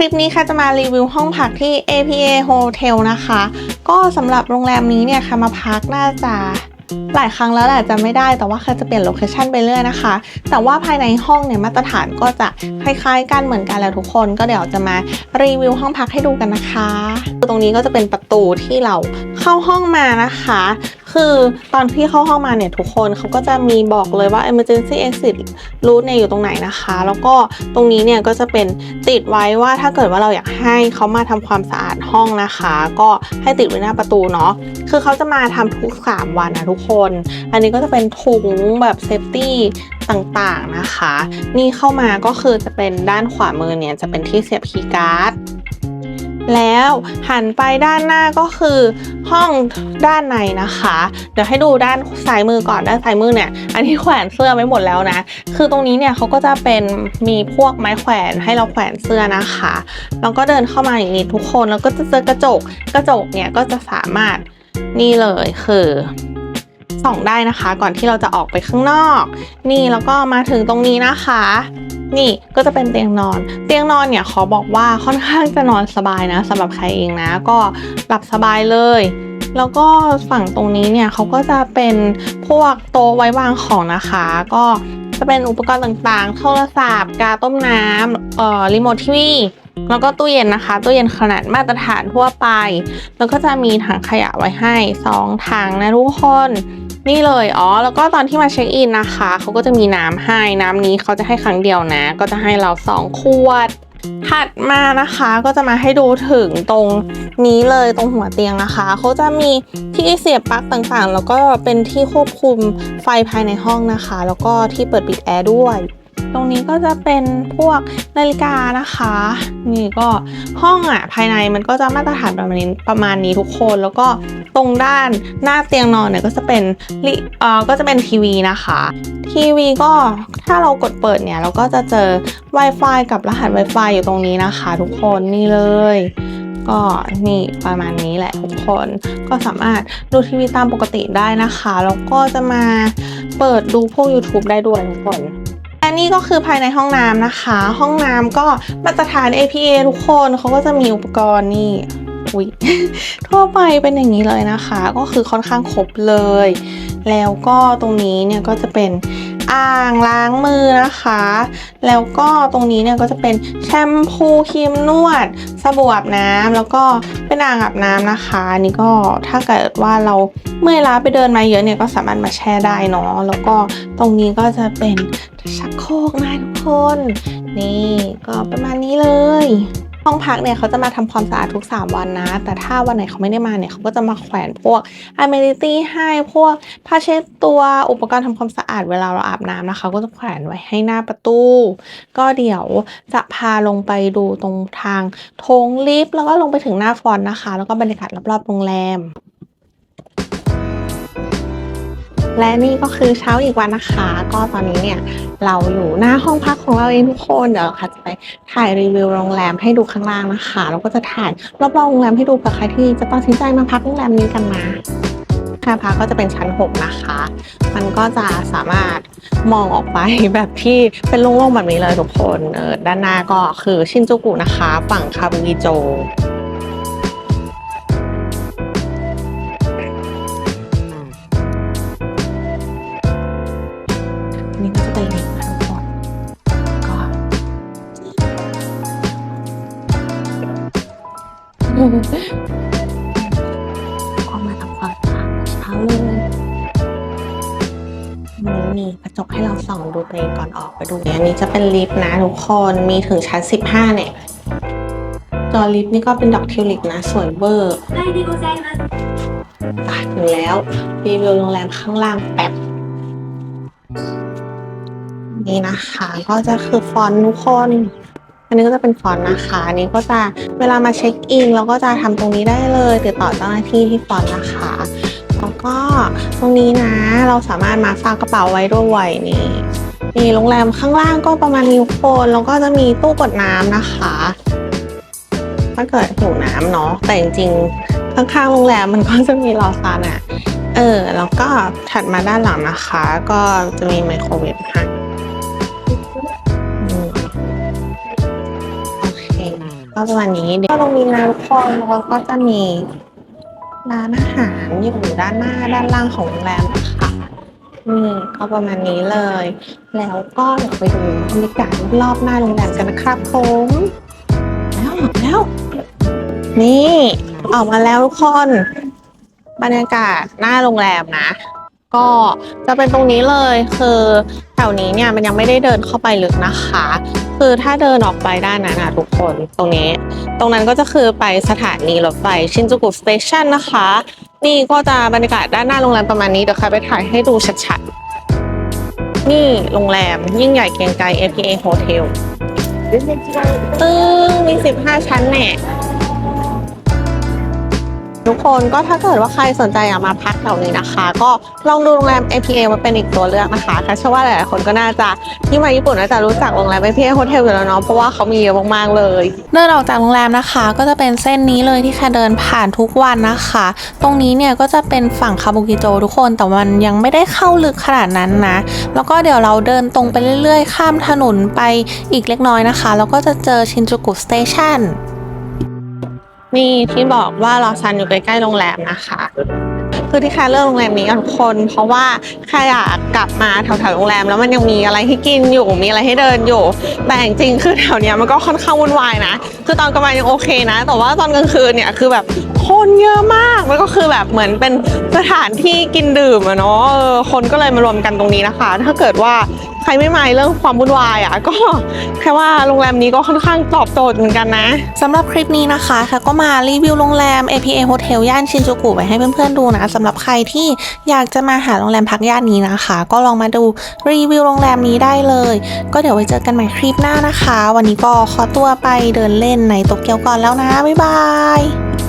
คลิปนี้ค่ะจะมารีวิวห้องพักที่ APA Hotel นะคะ ก็สำหรับโรงแรมนี้เนี่ยค่ะมาพักน่าจะหลายครั้งแล้วแหละจะไม่ได้แต่ว่าค่ะจะเปลี่ยนโลเคชันไปเรื่อยนะคะ แต่ว่าภายในห้องเนี่ยมาตรฐานก็จะคล้ายๆกันเหมือนกันแหล้วทุกคนก็เดี๋ยวจะมารีวิวห้องพักให้ดูกันนะคะ ตรงนี้ก็จะเป็นประตูที่เราเข้าห้องมานะคะ คือตอนที่เข้าห้องมาเนี่ยทุกคนเขาก็จะมีบอกเลยว่า emergency exit route เนี่ยอยู่ตรงไหนนะคะ แล้วก็ตรงนี้เนี่ยก็จะเป็นติดไว้ว่าถ้าเกิดว่าเราอยากให้เขามาทำความสะอาดห้องนะคะ ก็ให้ติดไว้หน้าประตูเนาะคือเขาจะมาทำทุก 3 วันนะทุกคน อันนี้ก็จะเป็นถุงแบบเซฟตี้ต่างๆนะคะ นี่เข้ามาก็คือจะเป็นด้านขวามือเนี่ยจะเป็นที่เสียบคีย์การ์ด แล้วหันไปด้านหน้าก็คือห้องด้านในนะคะ เดี๋ยวให้ดูด้านซ้ายมือก่อนด้านซ้ายมือเนี่ย อันนี้แขวนเสื้อไว้หมดแล้วนะ คือตรงนี้เนี่ยเขาก็จะเป็นมีพวกไม้แขวนให้เราแขวนเสื้อนะคะแล้วก็เดินเข้ามาอย่างนี้ทุกคนแล้วก็จะเจอกระจกกระจกเนี่ยก็จะสามารถนี่เลยคือส่องได้นะคะ ก่อนที่เราจะออกไปข้างนอก นี่แล้วก็มาถึงตรงนี้นะคะ นี่ก็จะเป็นเตียงนอน เตียงนอนเนี่ยขอบอกว่าค่อนข้างจะนอนสบายนะสำหรับใครเองนะ ก็หลับสบายเลย แล้วก็ฝั่งตรงนี้เนี่ยเขาก็จะเป็นพวกโต๊ะไว้วางของนะคะ ก็จะเป็นอุปกรณ์ต่างๆ โทรศัพท์ กาต้มน้ำเอ่อรีโมททีวีแล้วก็ตู้เย็นนะคะ ตู้เย็นขนาดมาตรฐานทั่วไป แล้วก็จะมีถังขยะไว้ให้สองถังนะทุกคน นี่เลยอ๋อแล้วก็ตอนที่มาเช็คอินนะคะเขาก็จะมีน้ำให้น้ำนี้เขาจะให้ครั้งเดียวนะ ก็จะให้เราสองขวดถัดมานะคะก็จะมาให้ดูถึงตรงนี้เลยตรงหัวเตียงนะคะเขาจะมีที่เสียบปลั๊กต่างๆ แล้วก็เป็นที่ควบคุมไฟภายในห้องนะคะ แล้วก็ที่เปิดปิดแอร์ด้วย ตรงนี้ก็จะเป็นพวกนาฬิกานะคะ นี่ก็ห้องอะภายในมันก็จะมาตรฐานประมาณนี้ประมาณนี้ทุกคนแล้วก็ตรงด้านหน้าเตียงนอนเนี่ยก็จะเป็นเอ่อก็จะเป็นทีวีนะคะ ทีวีก็ถ้าเรากดเปิดเนี่ยเราก็จะเจอ Wi-Fi กับรหัส Wi-Fi อยู่ตรงนี้นะคะ ทุกคนนี่เลยก็นี่ประมาณนี้แหละทุกคนก็สามารถดูทีวีตามปกติได้นะคะ แล้วก็จะมาเปิดดูพวก YouTube ได้ด้วยทุกคน และนี่ก็คือภายในห้องน้ำนะคะ ห้องน้ำก็มาตรฐาน APA ทุกคนเขาก็จะมีอุปกรณ์นี่อุ๊ยทั่วไปเป็นอย่างนี้เลยนะคะ ก็คือค่อนข้างครบเลย แล้วก็ตรงนี้เนี่ยก็จะเป็นอ่างล้างมือนะคะ แล้วก็ตรงนี้เนี่ยก็จะเป็นแชมพูครีมนวดสบู่อาบน้ำแล้วก็เป็นอ่างอาบน้ำนะคะนี่ก็ถ้าเกิดว่าเราเมื่อยล้าไปเดินมาเยอะเนี่ยก็สามารถมาแช่ได้เนาะแล้วก็ตรงนี้ก็จะเป็น ชักโครกนะทุกคน นี่ก็ประมาณนี้เลย ห้องพักเนี่ยเขาจะมาทำความสะอาดทุก 3 วันนะ แต่ถ้าวันไหนเขาไม่ได้มาเนี่ยเขาก็จะมาแขวนพวก amenity ให้พวกผ้าเช็ดตัวอุปกรณ์ทำความสะอาดเวลาเราอาบน้ำนะคะ ก็จะแขวนไว้ให้หน้าประตู ก็เดี๋ยวจะพาลงไปดูตรงทางโถงลิฟต์แล้วก็ลงไปถึงหน้าฟอนนะคะ แล้วก็บรรยากาศรอบๆโรงแรม และนี่ก็คือเช้าอีกวันนะคะ ก็ตอนนี้เนี่ยเราอยู่หน้าห้องพักของเราเองทุกคนเดี๋ยวเราค่ะจะไปถ่ายรีวิวโรงแรมให้ดูข้างล่างนะคะแล้วก็จะถ่ายรอบๆโรงแรมให้ดูเผื่อใครที่จะตัดสินใจมาพักโรงแรมนี้กันนะค่าพักก็จะเป็นชั้น 6 นะคะ มันก็จะสามารถมองออกไปแบบที่เป็นโล่งๆแบบนี้เลยทุกคนเออด้านหน้าก็คือชินจูกุนะคะ ฝั่งคาบุกิโจ นี้ก็จะไปลิงก์ค่ะทุกคนก็ก็มาทำความสะอาดเช้าเลยวันนี้มีกระจกให้เราส่องดูตัวเองก่อนออกไปดูอันนี้จะเป็นลิฟต์นะทุกคนมีถึงชั้น 15 เนี่ย จอลิฟต์นี่ก็เป็นดอกทิวลิปนะ สวยเบอร์ไปถึงแล้วรีวิวโรงแรมข้างล่างแป๊บ นี่นะคะ ก็จะคือฟอนต์ทุกคน อันนี้ก็จะเป็นฟอนต์นะคะอันนี้ก็จะเวลามาเช็คอินเราก็จะทำตรงนี้ได้เลยติดต่อเจ้าหน้าที่ที่ฟอนต์นะคะแล้วก็ตรงนี้นะเราสามารถมาฝากกระเป๋าไว้ด้วยนี่นี่โรงแรมข้างล่างก็ประมาณนี้ทุกคนแล้วก็จะมีตู้กดน้ำนะคะ ถ้าเกิดหิวน้ำเนาะแต่จริงๆข้างๆโรงแรมมันก็จะมีรอซานอะเออ แล้วก็ถัดมาด้านหลังนะคะ ก็จะมีไมโครเวฟให้ ก็ประมาณนี้เดี๋ยวก็ตรงนี้นะทุกคนแล้วก็จะมีร้านอาหารอยู่ด้านหน้าด้านล่างของโรงแรมนะคะนี่ก็ประมาณนี้เลย แล้วก็เดี๋ยวไปดูบรรยากาศรอบหน้าโรงแรมกันนะครับผมแล้วแล้ว นี่ ออกมาแล้วทุกคน บรรยากาศหน้าโรงแรมนะ ก็จะเป็นตรงนี้เลยคือแถวนี้เนี่ยมันยังไม่ได้เดินเข้าไปลึกนะคะ คือถ้าเดินออกไปด้านนั้นนะทุกคนตรงนี้ ตรงนั้นก็จะคือไปสถานีรถไฟชินจูกุสเตชันนะคะ นี่ก็จะบรรยากาศด้านหน้าโรงแรมประมาณนี้เดี๋ยวใครไปถ่ายให้ดูชัดๆ นี่โรงแรมยิ่งใหญ่เกรียงไกร APA Hotel ตึ้งมี 15 ชั้นแน่ ทุกคนก็ถ้าเกิดว่าใครสนใจอยากมาพักแถวนี้นะคะ ก็ลองดูโรงแรม APA มาเป็นอีกตัวเลือกนะคะค่ะเชื่อว่าหลายๆคนก็น่าจะที่มาญี่ปุ่นน่าจะรู้จักโรงแรม APA Hotel อยู่แล้วเนาะเพราะว่าเขามีเยอะมากๆเลยเดินออกจากโรงแรมนะคะ ก็จะเป็นเส้นนี้เลยที่แค่เดินผ่านทุกวันนะคะ ตรงนี้เนี่ยก็จะเป็นฝั่งคาบุกิโจทุกคนแต่มันยังไม่ได้เข้าลึกขนาดนั้นนะ แล้วก็เดี๋ยวเราเดินตรงไปเรื่อยๆ ข้ามถนนไปอีกเล็กน้อยนะคะ แล้วก็จะเจอชินจูกุสเตชัน นี่ที่บอกว่าลอซันอยู่ใกล้ๆโรงแรมนะคะ คือที่ค่เลือกโรงแรมนี้กันทุกคน เพราะว่าแค่อยากกลับมาแถวๆโรงแรม แล้วมันยังมีอะไรให้กินอยู่ มีอะไรให้เดินอยู่ แต่จริงๆคือแถวเนี้ยมันก็ค่อนข้างวุ่นวายนะ คือตอนกลางวันยังโอเคนะ แต่ว่าตอนกลางคืนเนี่ยคือแบบคนเยอะมากแล้วก็คือแบบเหมือนเป็นสถานที่กินดื่มอะเนาะคนก็เลยมารวมกันตรงนี้นะคะ ถ้าเกิดว่า ครไม่มายเรื่องความวุ่นวายอะก็แค่ว่าโรงแรมนี้ก็ค่อนข้างตอบโจทย์เหมือนกันนะสำหรับคลิปนี้นะคะค่ะก็มารีวิวโรงแรม APA Hotel ย่านชินจูกุไว้ให้เพื่อนๆดูนะสำหรับใครที่อยากจะมาหาโรงแรมพักย่านนี้นะคะ ก็ลองมาดูรีวิวโรงแรมนี้ได้เลย ก็เดี๋ยวไว้เจอกันใหม่คลิปหน้านะคะ วันนี้ก็ขอตัวไปเดินเล่นในโตเกียวก่อนแล้วนะบ๊ายบาย